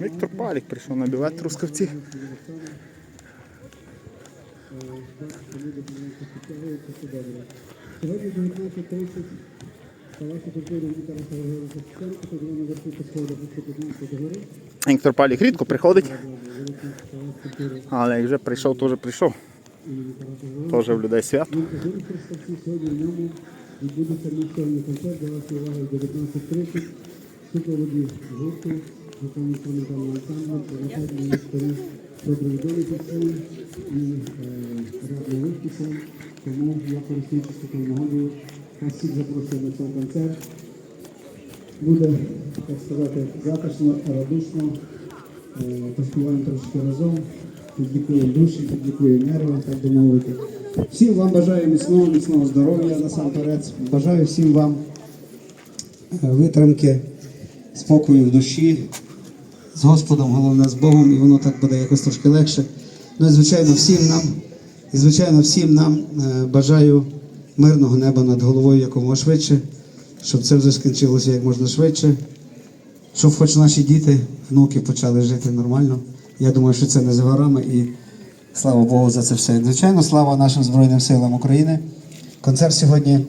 Віктор Палік прийшов на бівет Трускавці. Сьогодні 19.30 Палаці культури Віктора Григорія Костенко, тоді на верхівку сходу до 15 гори. Віктор Палік рідко приходить, але як вже прийшов, то вже прийшов. Теж в людей свято. Сьогодні в ньому відбудеться місцевий концерт, до уваги 19.30. Супроводі гурту, виконує інструментальний ансамбль, переходні історії про привідомі пісні і е, ряд. Тому я користуючись такою нагодою, вас всіх запрошую на цей концерт. Буде, так сказати, затишно, радушно, е, поспіваємо трошки разом, підлікуємо душі, підлікуємо нерви, так би мовити. Всім вам бажаю міцного, міцного здоров'я насамперед. Бажаю всім вам е, витримки, спокою в душі, з Господом, головне з Богом, і воно так буде якось трошки легше. Ну і звичайно, всім нам, і звичайно, всім нам е, бажаю мирного неба над головою якомога швидше, щоб це вже скінчилося як можна швидше, щоб хоч наші діти, внуки почали жити нормально. Я думаю, що це не за горами і слава Богу за це все. Звичайно, слава нашим Збройним силам України. Концерт сьогодні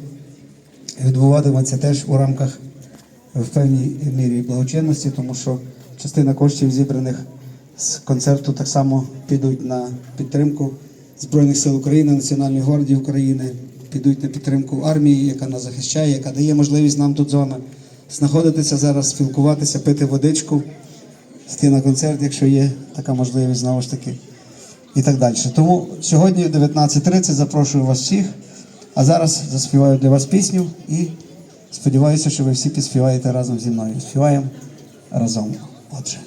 відбуватиметься теж у рамках в певній мірі благочинності, тому що частина коштів, зібраних з концерту, так само підуть на підтримку Збройних сил України, Національної гвардії України, підуть на підтримку армії, яка нас захищає, яка дає можливість нам тут з вами знаходитися зараз, спілкуватися, пити водичку, йти на концерт, якщо є така можливість знову ж таки. І так далі. Тому сьогодні в 19.30 запрошую вас всіх. А зараз заспіваю для вас пісню і сподіваюся, що ви всі підспіваєте разом зі мною. Співаємо разом. Отже.